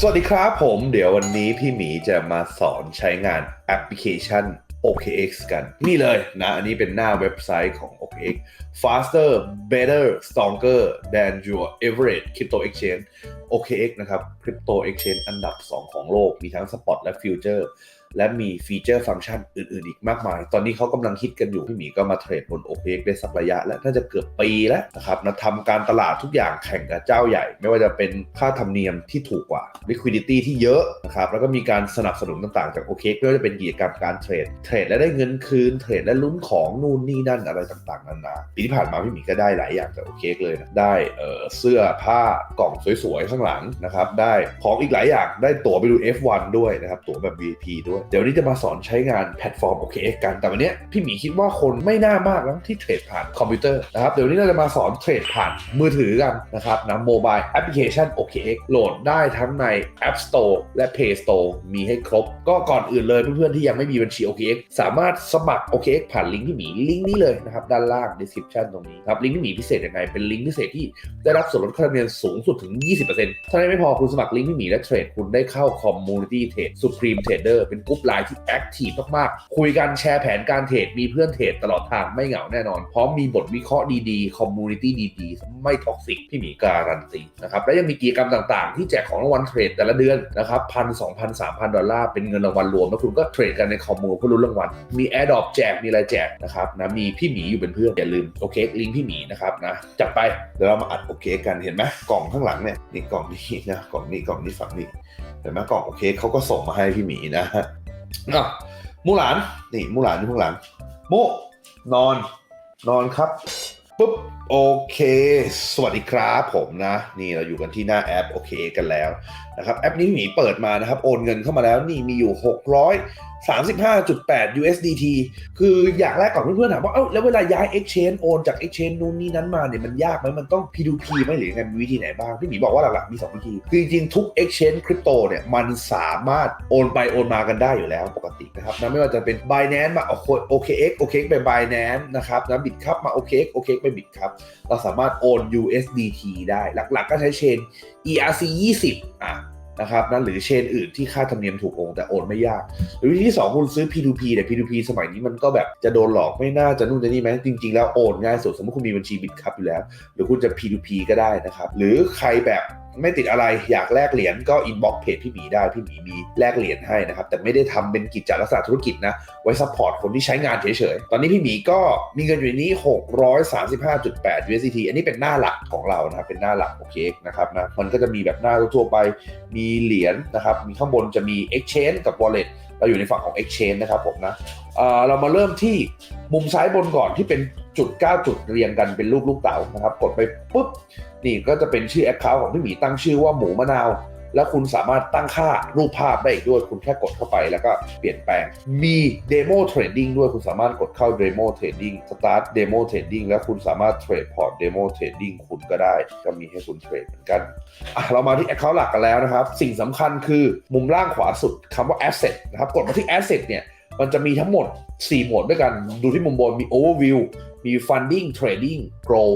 สวัสดีครับผม เดี๋ยววันนี้พี่หมีจะมาสอนใช้งานแอปพลิเคชัน OKX กัน นี่เลยนะ อันนี้เป็นหน้าเว็บไซต์ของ OKX faster better stronger than your average crypto exchange OKX นะครับ crypto exchange อันดับ 2 ของโลก มีทั้ง spot และ future และมีฟีเจอร์ฟังก์ชันอื่นๆ อีกมากมาย ตอนนี้เขากำลังคิดกันอยู่ พี่หมีก็มาเทรดบน OKX ได้สักระยะ และน่าจะเกือบปีแล้วนะครับนะทำการตลาดทุกอย่างแข่งกับเจ้าใหญ่ ไม่ว่าจะเป็นค่าธรรมเนียมที่ถูกกว่า liquidity ที่เยอะนะครับแล้วก็มีการสนับสนุนต่างๆ จาก OKX ไม่ว่าจะเป็นกิจกรรมการเทรดเทรดและได้เงินคืนเทรดและลุ้นของนู่นนี่นั่นอะไรต่างๆนานาปีที่ผ่านมาพี่หมีก็ได้หลายอย่างจาก OKX เลยนะได้เออเสื้อผ้ากล่องสวยๆข้างหลังนะครับได้ของอีกหลายอย่างได้ตั๋วไปดู F1 ด้วยนะครับตั๋วแบบ VIP ด้วยเดี๋ยวนี้จะมาสอนใช้งานแพลตฟอร์ม OKX กัน แต่วันเนี้ยพี่หมีคิดว่าคนไม่น่ามากนะที่เทรดผ่านคอมพิวเตอร์นะครับ เดี๋ยวนี้เราจะมาสอนเทรดผ่านมือถือกันนะครับนะโมบายแอปพลิเคชัน OKX โหลดได้ทั้งใน App Store และ Play Store มีให้ครบ ก็ก่อนอื่นเลยเพื่อนๆที่ยังไม่มีบัญชี OKX สามารถสมัคร OKX ผ่านลิงก์ที่หมีลิงก์นี้เลยนะครับด้านล่าง description ตรงนี้ครับลิงก์ที่หมีพิเศษยังไงเป็นลิงก์พิเศษที่ได้รับส่วนลดค่าธรรมเนียมสูงสุดถึง 20%ถ้าไม่พอคุณสมัครลิงก์ที่หมีและเทรดคุณได้เข้า Community Trade Supreme Trader เป็นกลุ่มไลน์ที่แอคทีฟมากๆ คุยกันแชร์แผนการเทรดมีเพื่อนเทรดตลอดทางไม่เหงาแน่นอน พร้อมมีบทวิเคราะห์ดีๆ Community ดีๆ ไม่ท็อกซิกพี่หมีการันตีนะครับ และยังมีกิจกรรมต่างๆ ที่แจกของรางวัลเทรดแต่ละเดือนนะครับพันสองพันสามพันดอลลาร์เป็นเงินรางวัลรวม แล้วคุณก็เทรดกันในคอมมูเพื่อลุ้นรางวัลมีแอร์ดรอปแจกมีอะไรแจกนะครับนะมีพี่หมีอยู่เป็นเพื่อนอย่าลืมโอเคลิงก์พี่หมีนะครับนะจัดไปเดี๋ยวเรามาอัดโอเคกันเห็นไหมกล่องข้างหลังเนี่ยนี่กล่องนี้นะกล่องนี้กล่องนี้ฝั่งนี้เห็นไหมกล่องโอเคเขาก็ส่งมาให้พี่หมีนะ อะมูหลาน นี่มูหลานนี่มูหลานมูนอน นอนครับปุ๊บโอเค สวัสดีครับผมนะ นี่เราอยู่กันที่หน้าแอปโอเคกันแล้วนะครับแอปนี้หมีเปิดมานะครับ โอนเงินเข้ามาแล้วนี่มีอยู่ 35.8 USDT คืออย่างแรกก่อนเพื่อนๆถามว่า เอ้า แล้วเวลาย้าย Exchange โอนจาก Exchange นู้นนี่นั้นมาเนี่ย มันยากไหมมันต้อง P2P ไหมหรือยังไงมีวิธีไหนบ้าง พี่หมีบอกว่าหลักๆ มี 2 วิธี คือจริงๆ ทุก Exchange คริปโตเนี่ย มันสามารถโอนไปโอนมากันได้อยู่แล้วปกตินะครับนะไม่ว่าจะเป็น Binance มา OKX OKX ไป Binance นะครับนะ Bitcup มา OKX OKX ไป Bitcup เราสามารถโอน USDT ได้หลักๆ ก็ใช้เชน ERC 20 นะครับนะหรือเชนอื่นที่ค่าธรรมเนียมถูกโกงแต่โอนไม่ยาก หรือวิธีที่ 2 คุณซื้อ P2P แต่ P2P สมัยนี้มันก็แบบจะโดนหลอกไม่น่าจะนู่นจะนี่ไหมจริง ๆ แล้วโอนง่ายสุดสมมติคุณมีบัญชีบิตคับอยู่แล้ว หรือคุณจะ P2P ก็ได้นะครับหรือใครแบบไม่ติดอะไรอยากแลกเหรียญก็อินบ็อกเพจพี่หมีได้พี่หมีมีแลกเหรียญให้นะครับแต่ไม่ได้ทำเป็นกิจจลักษณะธุรกิจนะไว้ซัพพอร์ตคนที่ใช้งานเฉยๆ ตอนนี้พี่หมีก็มีเงินอยู่ในนี้ 635.8 USDT อันนี้เป็นหน้าหลักของเรานะเป็นหน้าหลักโอเคนะครับนะมันก็จะมีแบบหน้าทั่วไปมีเหรียญนะครับ มีข้างบนจะมี Exchange กับ Wallet เราอยู่ในฝั่งของ Exchange นะครับผมนะเเรามาเริ่มที่มุมซ้ายบนก่อนที่เป็นจุด 9 จุดเรียงกันเป็นรูปลูกเต๋านะครับ กดไปปุ๊บ นี่ก็จะเป็นชื่อ Account ของพี่หมีตั้งชื่อว่าหมูมะนาว แล้วคุณสามารถตั้งค่ารูปภาพได้อีกด้วย คุณแค่กดเข้าไปแล้วก็เปลี่ยนแปลง มี Demo Trading ด้วยคุณสามารถกดเข้า Demo Trading Start Demo Trading แล้วคุณสามารถเทรดพอร์ต Demo Trading คุณก็ได้ ก็มีให้คุณเทรดเหมือนกันอะเรามาที่ Account หลักกันแล้วนะครับ สิ่งสำคัญคือมุมล่างขวาสุดคำว่า Asset นะครับ กดมาที่ Asset เนี่ยมันจะมีทั้งหมด4โหมดด้วยกัน ดูที่มุมบนมี Overview มี Funding Trading Grow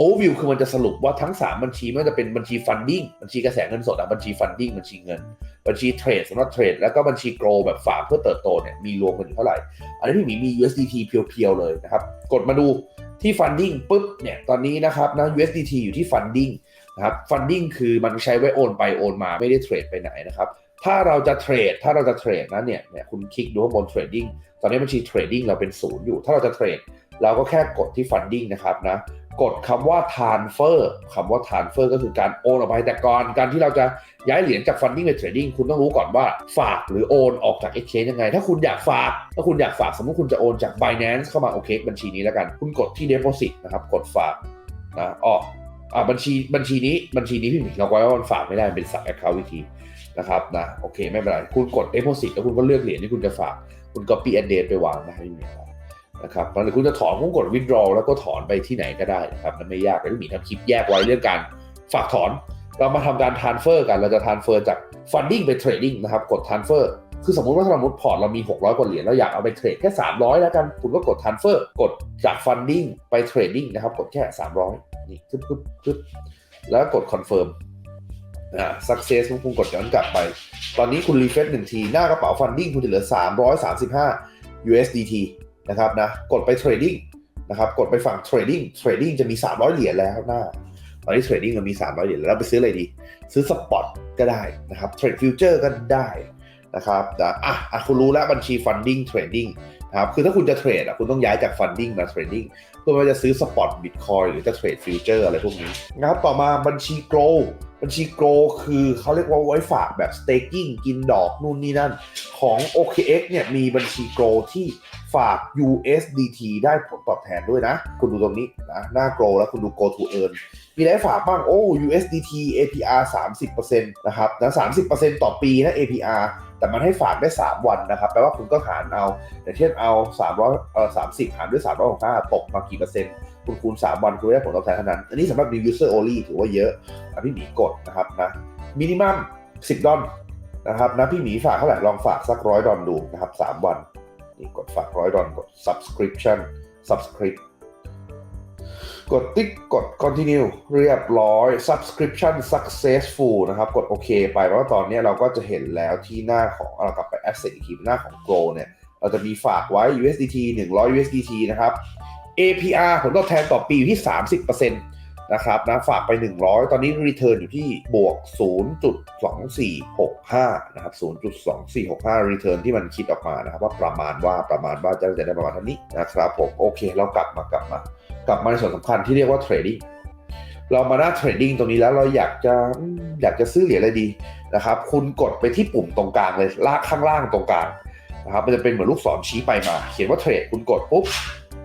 Overview คือมันจะสรุปว่าทั้ง 3 บัญชีไม่ว่าจะเป็นบัญชี Funding บัญชีกระแสเงินสดบัญชี Funding บัญชีเงิน บัญชีเทรดสำหรับเทรดแล้วก็บัญชี Grow แบบฝากเพื่อเติบโตเนี่ยมีรวมกันอยู่เท่าไหร่ อันนี้พี่หมีมี USDT เพียวๆเลยนะครับ กดมาดูที่ Funding ปุ๊บเนี่ยตอนนี้นะครับนะ USDT อยู่ที่ Funding นะครับ Funding คือมันใช้ไว้โอนไปโอนมาไม่ได้เทรดไปไหนนะครับถ้าเราจะเทรดถ้าเราจะเทรดนะเนี่ยเนี่ยคุณคลิกดูข้างบน trading ตอนนี้บัญชี trading เราเป็นศูนย์อยู่ ถ้าเราจะเทรดเราก็แค่กดที่ funding นะครับนะ กดคำว่า transfer คำว่า transfer ก็คือการโอนออกไปแต่ก่อน การที่เราจะย้ายเหรียญจาก funding ไป trading คุณต้องรู้ก่อนว่าฝากหรือโอนออกจาก exchange ยังไง ถ้าคุณอยากฝาก ถ้าคุณอยากฝากสมมติคุณจะโอนจาก Binance เข้ามาโอเคบัญชีนี้แล้วกัน คุณกดที่ deposit นะครับกดฝากนะออกอ่าบัญชีบัญชีนี้บัญชีนี้พี่หมีเราไว้ว่ามันฝากไม่ได้เป็น sub account วิธีนะครับนะโอเคไม่เป็นไรคุณกด deposit แล้วคุณก็เลือกเหรียญที่คุณจะฝาก คุณ copy address ไปวางนะให้มี นะครับหรือคุณจะถอนคุณกด withdraw แล้วก็ถอนไปที่ไหนก็ได้นะครับมันไม่ยากแต่ที่มีทำคลิปแยกไว้เรื่องการฝากถอน เรามาทำการ transfer กันเราจะ transfer จาก funding ไป trading นะครับกด transfer คือสมมติว่าถ้าสมมติพอร์ตเรามี 600 กว่าเหรียญเราอยากเอาไปเทรดแค่ 300 แล้วกันคุณก็กด transfer กดจาก funding ไป trading นะครับกดแค่ 300 นี่ปึ๊บปึ๊บปึ๊บแล้วกด confirm อ่า success คุณกดย้อนกลับไป ตอนนี้คุณรีเฟซหนึ่งที หน้ากระเป๋า funding คุณจะเหลือ 335 USDT นะครับนะกดไป trading นะครับกดไปฝั่ง trading trading จะมี 300 เหรียญแล้วหน้าตอนนี้ trading มันมี 300 เหรียญแล้วไปซื้ออะไรดี ซื้อ spot ก็ได้นะครับ trade future ก็ได้นะครับแต่อะอะคุณรู้แล้วบัญชี funding trading นะครับคือถ้าคุณจะเทรดอะคุณต้องย้ายจาก funding มา trading เพื่อว่าจะซื้อ spot bitcoin หรือจะเทรด future อะไรพวกนี้นะครับต่อมาบัญชี grow บัญชี grow คือเขาเรียกว่าไว้ฝากแบบ staking กินดอกนู่นนี่นั่น ของ OKX เนี่ยมีบัญชี grow ที่ฝาก USDT ได้ผลตอบแทนด้วยนะ คุณดูตรงนี้นะหน้า grow แล้วคุณดู go to earn มีอะไรฝากบ้าง โอ้ USDT APR 30%นะครับนะ30%ต่อปีนะ APR แต่มันให้ฝากได้ 3 วันนะครับ แปลว่าคุณก็หารเอาอย่างเช่นเอา300เอ่อ30 หารด้วย365ตกมากี่เปอร์เซ็นต์ คุณคูณ3วันคุณได้ผลตอบแทนเท่านั้น อันนี้สำหรับ new user only ถือว่าเยอะอะพี่หมีกดนะครับนะมินิมัม10ดอลนะครับนะพี่หมีฝากเท่าไหร่ลองฝากสักร้อยดอลดูนะครับ3วันนี่กดฝากร้อยดอลกด subscription subscribe กดติ๊กกด continue เรียบร้อย subscription successful นะครับ กดโอเคไปเพราะว่าตอนนี้เราก็จะเห็นแล้วที่หน้าของเรากลับไป asset อีกทีหน้าของ grow เนี่ย เราจะมีฝากไว้ USDT 100 USDT นะครับ APR ผลตอบแทนต่อปีอยู่ที่ 30%นะครับนะฝากไป 100 ตอนนี้ return อยู่ที่บวก 0.2465 นะครับ 0.2465 return ที่มันคิดออกมานะครับ ว่าประมาณว่าประมาณว่าจะจะได้ประมาณเท่านี้นะครับผม โอเค เรากลับมากลับมา กลับมาในส่วนสำคัญที่เรียกว่า trading เรามาหน้า trading ตรงนี้แล้วเราอยากจะอยากจะซื้อเหรียญอะไรดีนะครับ คุณกดไปที่ปุ่มตรงกลางเลยลากข้างล่างตรงกลางนะครับมันจะเป็นเหมือนลูกศรชี้ไปมา เขียนว่าเทรดคุณกดปุ๊บ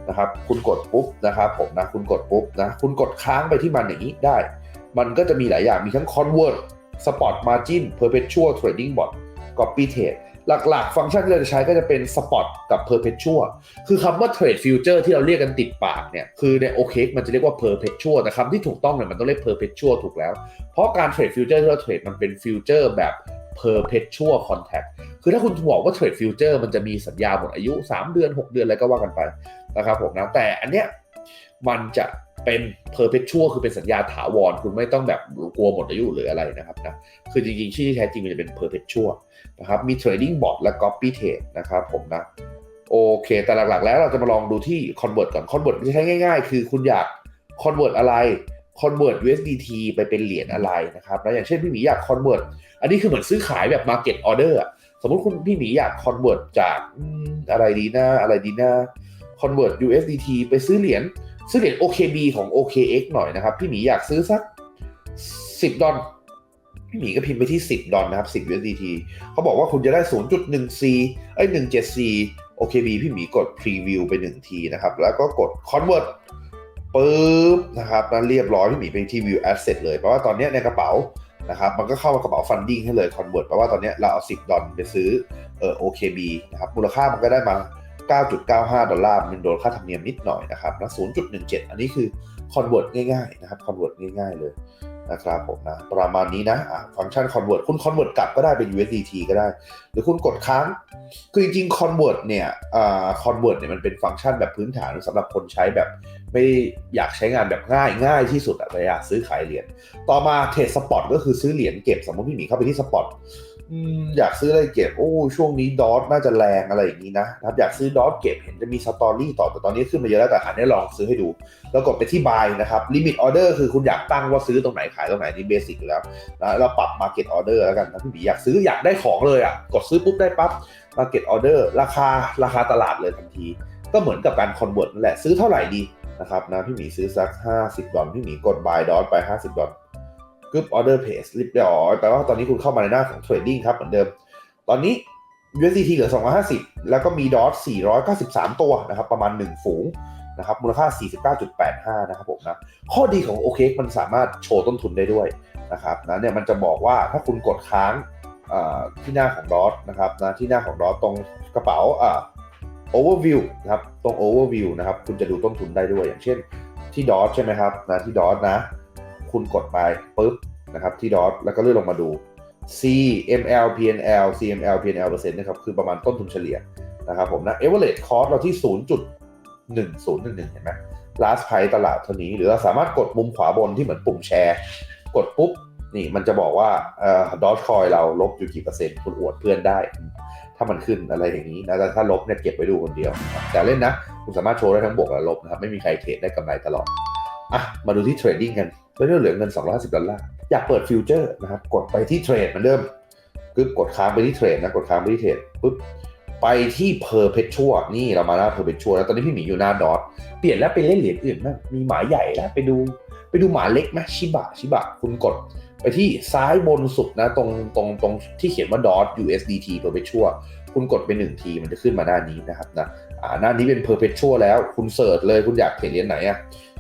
นะครับ คุณกดปุ๊บนะครับผมนะคุณกดปุ๊บนะคุณกดค้างไปที่มันอย่างนี้ได้ มันก็จะมีหลายอย่างมีทั้ง convert spot margin perpetual trading bot copy trade หลักๆ ฟังก์ชันที่เราจะใช้ก็จะเป็น spot กับ perpetual คือคำว่า trade future ที่เราเรียกกันติดปากเนี่ย คือใน o k มันจะเรียกว่า perpetual แต่คำที่ถูกต้องเนี่ยมันต้องเรียก perpetual ถูกแล้ว เพราะการ trade future ที่เราเทรดมันเป็น future แบบ perpetual contract คือถ้าคุณบอกว่า trade future มันจะมีสัญญาหมดอายุ 3 เดือน 6 เดือนอะไรก็ว่ากันไปนะครับผมนะแต่อันเนี้ยมันจะเป็น perpetual คือเป็นสัญญาถาวร คุณไม่ต้องแบบกลัวหมดอายุหรืออะไรนะครับนะคือจริงๆ ชื่อที่แท้จริงมันจะเป็น perpetual นะครับมี trading bot และ copy trade นะครับผมนะโอเค แต่หลักๆ แล้วเราจะมาลองดูที่ convert ก่อน convert ใช้ง่ายๆ คือคุณอยาก convert อะไร convert USDT ไปเป็นเหรียญอะไรนะครับแล้วอย่างเช่นพี่หมีอยาก convert อันนี้คือเหมือนซื้อขายแบบ market order อะสมมติคุณพี่หมีอยาก convert จากอืมอะไรดีนะอะไรดีนะ convert USDT ไปซื้อเหรียญซื้อเหรียญ OKB ของ OKX หน่อยนะครับ พี่หมีอยากซื้อสัก 10 ดอลพี่หมีก็พิมพ์ไปที่ 10 ดอลนะครับ 10 USDT เขาบอกว่าคุณจะได้ 0.1C เอ้ย 1.7C OKB พี่หมีกด preview ไป 1 ทีนะครับ แล้วก็กด convert ปึ๊บนะครับแล้วเรียบร้อยพี่หมีไปที่ view asset เลย เพราะว่าตอนนี้ในกระเป๋านะครับมันก็เข้ามากระเป๋าฟันดิ้งให้เลย convert แปลว่าตอนนี้เราเอา 10 ดอลไปซื้อเอ่อ OKB นะครับมูลค่ามันก็ได้มา 9.95 ดอลลาร์มันโดนค่าธรรมเนียมนิดหน่อยนะครับแล้ว0.17 อันนี้คือคอนเวิร์ตง่ายๆนะครับคอนเวิร์ตง่ายๆเลย นะครับผมนะประมาณนี้นะฟังก์ชัน convert คุณ convert กลับก็ได้เป็น USDT ก็ได้ หรือคุณกดค้าง คือจริงๆ convert เนี่ยอ่า convert เนี่ยมันเป็นฟังก์ชันแบบพื้นฐานสำหรับคนใช้แบบไม่อยากใช้งานแบบง่ายง่ายที่สุดอะแต่อยากซื้อขายเหรียญต่อมาเทรดสปอตก็คือซื้อเหรียญเก็บสมมติพี่หมีเข้าไปที่สปอต อยากซื้ออะไรเก็บ โอ้ช่วงนี้ดอทน่าจะแรงอะไรอย่างนี้นะครับอยากซื้อดอทเก็บเห็นจะมีสตอรี่ต่อแต่ตอนนี้ขึ้นมาเยอะแล้วแต่หาได้ลองซื้อให้ดู แล้วกดไปที่ buy นะครับ limit order คือคุณอยากตั้งว่าซื้อตรงไหนขายตรงไหนนี่เบสิกแล้วนะเราปรับ market order แล้วกันนะพี่หมีอยากซื้ออยากได้ของเลยอะกดซื้อปุ๊บได้ปั๊บ market order ราคาราคาตลาดเลยทันที ก็เหมือนกับการ convert นั่นแหละซื้อเท่าไหร่ดีนะครับนะพี่หมีซื้อสัก 50 ดอลพี่หมีกด buy ดอทไป 50 ดอล กึ๊บ order page เรียบร้อยแปลว่าตอนนี้คุณเข้ามาในหน้าของ trading ครับเหมือนเดิม ตอนนี้ USDT เหลือ 250 แล้วก็มีดอท493 ตัวนะครับประมาณ 1 ฝูงนะครับมูลค่า 49.85 นะครับผมนะข้อดีของ OK มันสามารถโชว์ต้นทุนได้ด้วยนะครับนะเนี่ยมันจะบอกว่าถ้าคุณกดค้างที่หน้าของดอทนะครับนะที่หน้าของดอทตรงกระเป๋าอ่า overview นะครับตรง overview นะครับคุณจะดูต้นทุนได้ด้วยอย่างเช่นที่ดอทใช่ไหมครับนะที่ดอทนะ คุณกดไปปุ๊บนะครับที่ดอทแล้วก็เลื่อนลงมาดู CML PNL CML PNL เปอร์เซ็นต์นะครับคือประมาณต้นทุนเฉลี่ยนะครับผมนะ average cost เราที่ 0.1011 เห็นไหม last price ตลาดเท่านี้ หรือเราสามารถกดมุมขวาบนที่เหมือนปุ่มแชร์ กดปุ๊บ นี่มันจะบอกว่าเอ่อดอทคอยเราลบอยู่กี่เปอร์เซ็นต์ คุณอวดเพื่อนได้ ถ้ามันขึ้นอะไรอย่างนี้นะแต่ถ้าลบเนี่ยเก็บไว้ดูคนเดียว แต่เล่นนะ คุณสามารถโชว์ได้ทั้งบวกและลบนะครับไม่มีใครเทรดได้กำไรตลอดอะมาดูที่เทรดดิ้งกัน เรื่อเหลือเงิน250ดอลลาร์อยากเปิดฟิวเจอร์นะครับกดไปที่เทรดเหมือนเดิมปึ๊บกดค้างไปที่เทรดนะกดค้างไปที่เทรดปึ๊บไปที่เพอร์เพช a วนี่เรามาหน้าเพอร์เพช a วแล้วตอนนี้พี่หมีอยู่หน้าดอทเปลี่ยนแล้วไปเล่นเหรียญอื่นบ้างมีหมาใหญ่แล้วไปดูไปดูหมาเล็กไหมชิบะชิบะคุณกดไปที่ซ้ายบนสุดนะตรงตรงตรงที่เขียนว่า dot USDT perpetual คุณกดไปหนึ่งทีมันจะขึ้นมาหน้านี้นะครับนะอ่าหน้านี้เป็น perpetual แล้วคุณเสิร์ชเลยคุณอยากเห็นเหรียญไหนอะ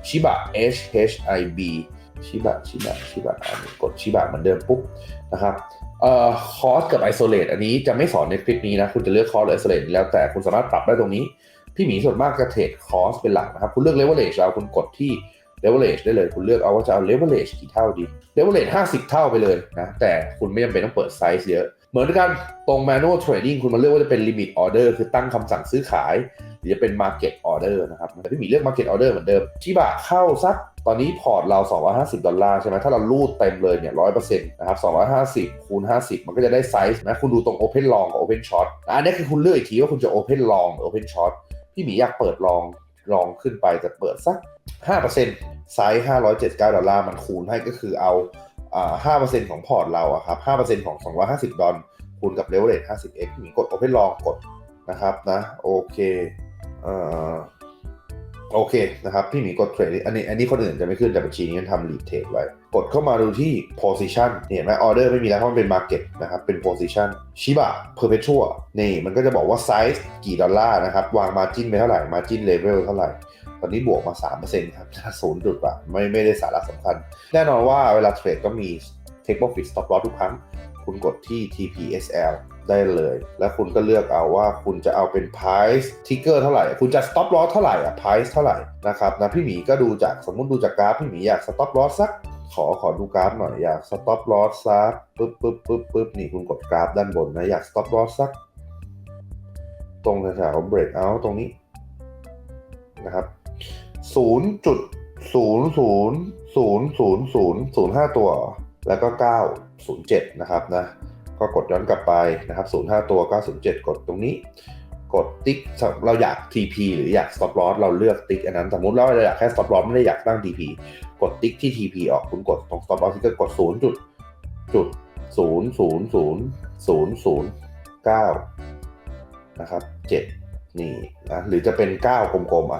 ชิบะ H H I B ชิบะชิบะชิบะกดชิบะเหมือนเดิมปุ๊บนะครับเอ่อคอสกับ isolate อันนี้จะไม่สอนในคลิปนี้นะคุณจะเลือกคอสหรือ isolate แล้วแต่คุณสามารถปรับได้ตรงนี้ พี่หมีส่วนมากจะเทรดคอสเป็นหลักนะครับ คุณเลือก leverage เอาคุณกดที่ leverage ได้เลย คุณเลือกเอาว่าจะเอา leverage กี่เท่าดี leverage 50เท่าไปเลยนะแต่คุณไม่จำเป็นต้องเปิดไซส์เยอะ เหมือนกันตรง manual trading คุณมาเลือกว่าจะเป็น limit order คือตั้งคำสั่งซื้อขาย รือจะเป็น market order นะครับแต่พี่หมีเลือก market order เหมือนเดิมชิบะเข้าสักตอนนี้พอร์ตเรา 250 ดอลลาร์ใช่ไหมถ้าเรารูดเต็มเลยเนี่ย100%นะครับ250 คูณ 50 มันก็จะได้ไซส์นะ คุณดูตรง open long กับ open short อันนี้คือคุณเลือกอีกทีว่าคุณจะ open long หรือ open short พี่หมีอยากเปิดลองลองขึ้นไปแต่เปิดสัก 5%ไซส์579 ดอลลาร์มันคูณให้ก็คือเอาอ่า5%ของพอร์ตเราอะครับ5%ของ250ดอลคูณกับเลเวลเลท 50x พี่หมีกด Open Long กดนะครับนะ โอเค เอ่อโอเคนะครับ พี่หมีกดเทรดอันนี้อันนี้คนอื่นจะไม่ขึ้นแต่บัญชีนี้ทำรีเทรดไว้ กดเข้ามาดูที่ position เห็นไหมออเดอร์ไม่มีแล้วเพราะมันเป็น market นะครับ เป็น position ชิบะ perpetual นี่มันก็จะบอกว่าไซส์กี่ดอลลาร์นะครับ วาง margin ไปเท่าไหร่ margin level เท่าไหร่ ตอนนี้บวกมา 3%ครับศูนย์จุดอะไม่ไม่ได้สาระสำคัญ แน่นอนว่าเวลาเทรดก็มี take profit stop loss ทุกครั้ง คุณกดที่ TPSL ได้เลย แล้วคุณก็เลือกเอาว่าคุณจะเอาเป็น price trigger เท่าไหร่ คุณจะ stop loss เท่าไหร่อะ price เท่าไหร่นะครับนะพี่หมีก็ดูจากสมมติดูจากกราฟพี่หมีอยาก stop loss สักขอขอดูกราฟหน่อยอยาก stop loss สักปึ๊บปึ๊บปึ๊บปึ๊บนี่คุณกดกราฟด้านบนนะอยาก stop loss สัก ตรงแถวๆ break out ตรงนี้นะครับศูนย์จุดศูนย์ศูนย์ศูนย์ศูนย์ศูนย์ศูนย์ห้าตัว แล้วก็เก้าศูนย์เจ็ดนะครับนะ ก็กดย้อนกลับไปนะครับศูนย์ห้าตัวเก้าศูนย์เจ็ดกดตรงนี้ กดติ๊กเราอยาก TP หรืออยาก stop loss เราเลือกติ๊กอันนั้นสมมติเราอยากแค่ stop loss ไม่ได้อยากตั้ง TP กดติ๊กที่ TP ออกคุณกดตรง stop loss ที่ก็กดศูนย์จุดจุดศูนย์ศูนย์ศูนย์ศูนย์ศูนย์เก้านะครับเจ็ดนี่นะหรือจะเป็น 9 กลมๆอะ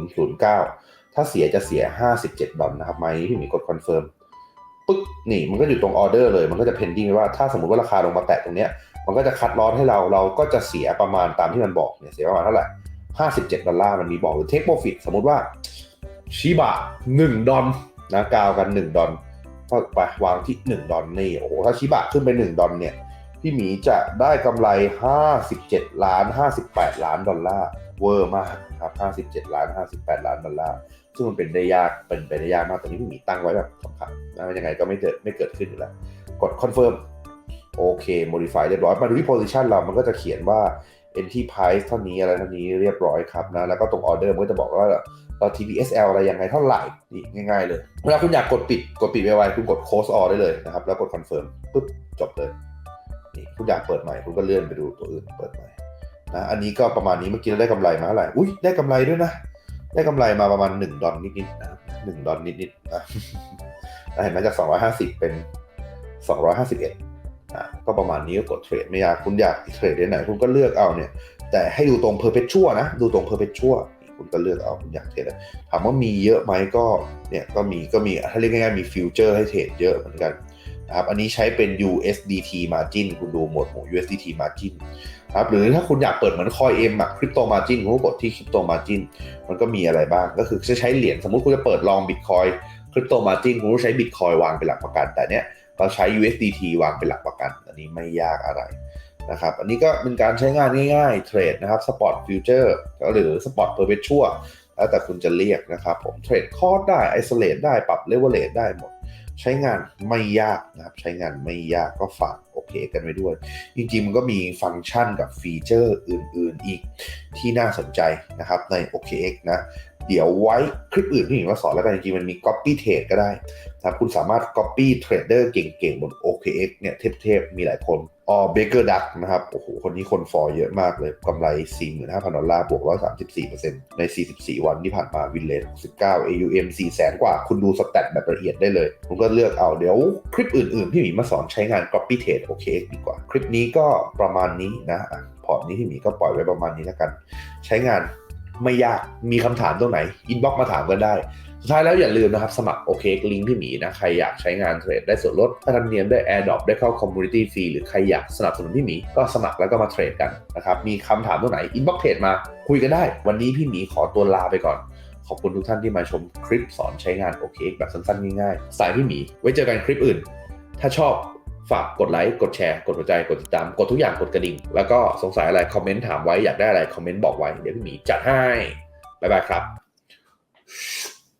0.0009 ถ้าเสียจะเสีย 57 ดอลนะครับไม้นี้พี่หมีกดคอนเฟิร์ม ปึ๊กนี่มันก็อยู่ตรงออเดอร์เลย มันก็จะเพนดิ้งว่าถ้าสมมติว่าราคาลงมาแตะตรงเนี้ยมันก็จะคัดลอสให้เราเราก็จะเสียประมาณตามที่มันบอกเนี่ยเสียประมาณเท่าไหร่57ดอลลาร์มันมีบอกหรือเทคโปรฟิตสมมติว่าชิบะ1ดอลนะกาวกัน1ดอลก็ไปวางที่1ดอลนี่โอ้โหถ้าชิบะขึ้นไป1ดอลเนี่ยพี่หมีจะได้กำไร57ล้าน58ล้านดอลลาร์เวอร์มากครับ57ล้าน58ล้านดอลลาร์ ซึ่งมันเป็นได้ยากเป็นไปได้ยากมากตอนนี้พี่หมีตั้งไว้แบบสำคัญนะยังไงก็ไม่เกิดไม่เกิดขึ้นอยู่แล้ว กดคอนเฟิร์มโอเค modify เรียบร้อยมาดูที่ position เรา มันก็จะเขียนว่า entry price เท่านี้อะไรเท่านี้เรียบร้อยครับนะ แล้วก็ตรง order มันก็จะบอกว่าเรา TPSL อะไรยังไงเท่าไหร่นี่ง่าย ๆ เลย เวลาคุณอยากกดปิดกดปิดไวๆคุณกด close all ได้เลยนะครับ แล้วกด confirm ปุ๊บจบเลยนี่คุณอยากเปิดใหม่คุณก็เลื่อนไปดูตัวอื่นเปิดใหม่นะ อันนี้ก็ประมาณนี้เมื่อกี้เราได้กำไรมาเท่าไหร่ อุ้ยได้กำไรด้วยนะ ได้กำไรมาประมาณ 1 ดอลนิดๆนะหนึ่งดอลนิดๆนะเห็นไหมจาก 250 เป็น 251อะก็ประมาณนี้ก็กดเทรดไม่ยากคุณอยากเทรดได้ไหนคุณก็เลือกเอาเนี่ย แต่ให้ดูตรง perpetual นะ ดูตรง perpetual คุณก็เลือกเอาคุณอยากเทรดถามว่ามีเยอะไหมก็เนี่ยก็มีก็มีถ้าเรียกง่ายๆมีฟิวเจอร์ให้เทรดเยอะเหมือนกัน นะครับอันนี้ใช้เป็น USDT margin คุณดูหมวดหมู่ USDT margin ครับหรือถ้าคุณอยากเปิดเหมือน Coin M อะ Crypto Margin คุณก็กดที่ Crypto Margin มันก็มีอะไรบ้าง ก็คือจะใช้เหรียญสมมุติคุณจะเปิดลอง Bitcoin Crypto Margin คุณก็ใช้ Bitcoin วางเป็นหลักประกัน แต่เนี้ยเราใช้ USDT วางเป็นหลักประกัน อันนี้ไม่ยากอะไรนะครับอันนี้ก็เป็นการใช้งานง่ายๆเทรดนะครับ Spot Future หรือ Spot Perpetual แล้วแต่คุณจะเรียกนะครับผมเทรดคอร์สได้ isolate ได้ปรับ leverage ได้หมด ใช้งานไม่ยากนะครับใช้งานไม่ยากก็ฝากโอเคกันไว้ด้วย จริงๆ มันก็มีฟังก์ชันกับฟีเจอร์อื่นๆอีกที่น่าสนใจนะครับใน OKX นะ เดี๋ยวไว้คลิปอื่นที่หญิงมาสอนแล้วกันจริงๆมันมี copy trade ก็ได้นะครับคุณสามารถ copy trader เก่งๆ บน OKX เนี่ยเทพๆ มีหลายคนออเบเกอร์ดักนะครับ โอ้โห คนนี้คนฟอร์เยอะมากเลย กำไร 45,000 ดอลลาร์บวก 134%ใน 44 วันที่ผ่านมาวินเลน69 AUM 400,000กว่า คุณดูสแตทแบบละเอียดได้เลยคุณก็เลือกเอา เดี๋ยวคลิปอื่นๆพี่หมีมาสอนใช้งาน copy trade OKX ดีกว่า คลิปนี้ก็ประมาณนี้นะ พอร์ตนี้พี่หมีก็ปล่อยไว้ประมาณนี้แล้วกัน ใช้งาน ไม่ยากมีคำถามตรงไหนอินบ็อกมาถามกันได้ สุดท้ายแล้วอย่าลืมนะครับ สมัครโอเคลิงก์พี่หมีนะ ใครอยากใช้งานเทรดได้ส่วนลดค่าธรรมเนียมได้ AirDrop ได้เข้า Community ฟรีหรือใครอยากสนับสนุนพี่หมี ก็สมัครแล้วก็มาเทรดกันนะครับมีคำถามตรงไหนอินบ็อกเทรดมาคุยกันได้ วันนี้พี่หมีขอตัวลาไปก่อนขอบคุณทุกท่านที่มาชมคลิปสอนใช้งานโอเคแบบสั้นๆง่ายๆสายพี่หมี ไว้เจอกันคลิปอื่น ถ้าชอบ ฝากกดไลค์กดแชร์กดหัวใจกดติดตาม กดทุกอย่างกดกระดิ่ง แล้วก็สงสัยอะไรคอมเมนต์ถามไว้อยากได้อะไรคอมเมนต์บอกไว้เดี๋ยวพี่หมีจัดให้บ๊ายบายครับ